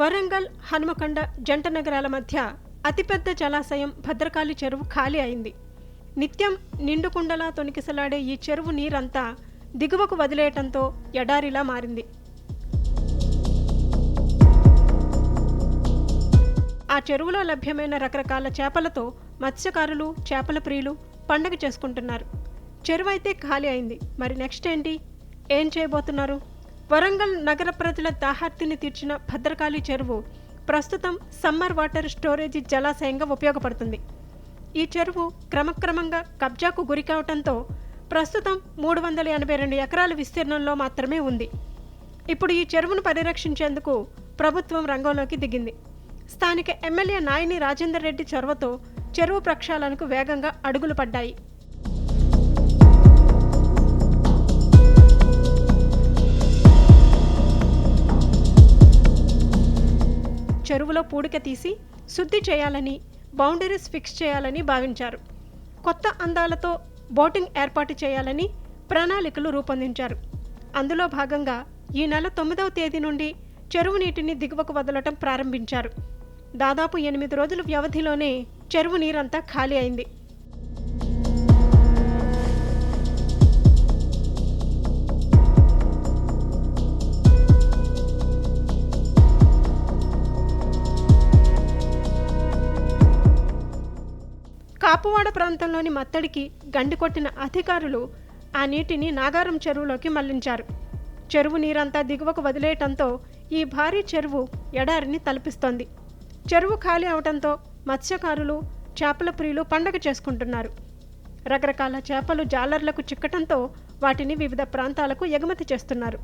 వరంగల్ హనుమకొండ జంట నగరాల మధ్య అతిపెద్ద జలాశయం భద్రకాళి చెరువు ఖాళీ అయింది. నిత్యం నిండుకుండలా తొణికిసలాడే ఈ చెరువు నీరంతా దిగువకు వదిలేయటంతో ఎడారిలా మారింది. ఆ చెరువులో లభ్యమైన రకరకాల చేపలతో మత్స్యకారులు చేపల ప్రియులు పండగ చేసుకుంటున్నారు. చెరువు అయితే ఖాళీ అయింది. మరి నెక్స్ట్ ఏంటి? ఏం చేయబోతున్నారు? వరంగల్ నగర ప్రజల దాహార్తిని తీర్చిన భద్రకాళి చెరువు ప్రస్తుతం సమ్మర్ వాటర్ స్టోరేజీ జలాశయంగా ఉపయోగపడుతుంది. ఈ చెరువు క్రమక్రమంగా కబ్జాకు గురి కావడంతో ప్రస్తుతం మూడు వందల ఎనభై రెండు ఎకరాల విస్తీర్ణంలో మాత్రమే ఉంది. ఇప్పుడు ఈ చెరువును పరిరక్షించేందుకు ప్రభుత్వం రంగంలోకి దిగింది. స్థానిక ఎమ్మెల్యే నాయని రాజేందర్ రెడ్డి చొరవతో చెరువు ప్రక్షాళనకు వేగంగా అడుగులు పడ్డాయి. చెరువులో పూడిక తీసి శుద్ధి చేయాలని బౌండరీస్ ఫిక్స్ చేయాలని భావించారు. కొత్త అందాలతో బోటింగ్ ఏర్పాటు చేయాలని ప్రణాళికలు రూపొందించారు. అందులో భాగంగా ఈ నెల తొమ్మిదవ తేదీ నుండి చెరువు నీటిని దిగువకు వదలటం ప్రారంభించారు. దాదాపు ఎనిమిది రోజుల వ్యవధిలోనే చెరువు నీరంతా ఖాళీ అయింది. కాపువాడ ప్రాంతంలోని మత్తడికి గండి కొట్టిన అధికారులు ఆ నీటిని నాగారం చెరువులోకి మళ్ళించారు. చెరువు నీరంతా దిగువకు వదిలేయటంతో ఈ భారీ చెరువు ఎడారిని తలపిస్తోంది. చెరువు ఖాళీ అవటంతో మత్స్యకారులు చేపల ప్రియులు పండగ చేసుకుంటున్నారు. రకరకాల చేపలు జాలర్లకు చిక్కటంతో వాటిని వివిధ ప్రాంతాలకు ఎగుమతి చేస్తున్నారు.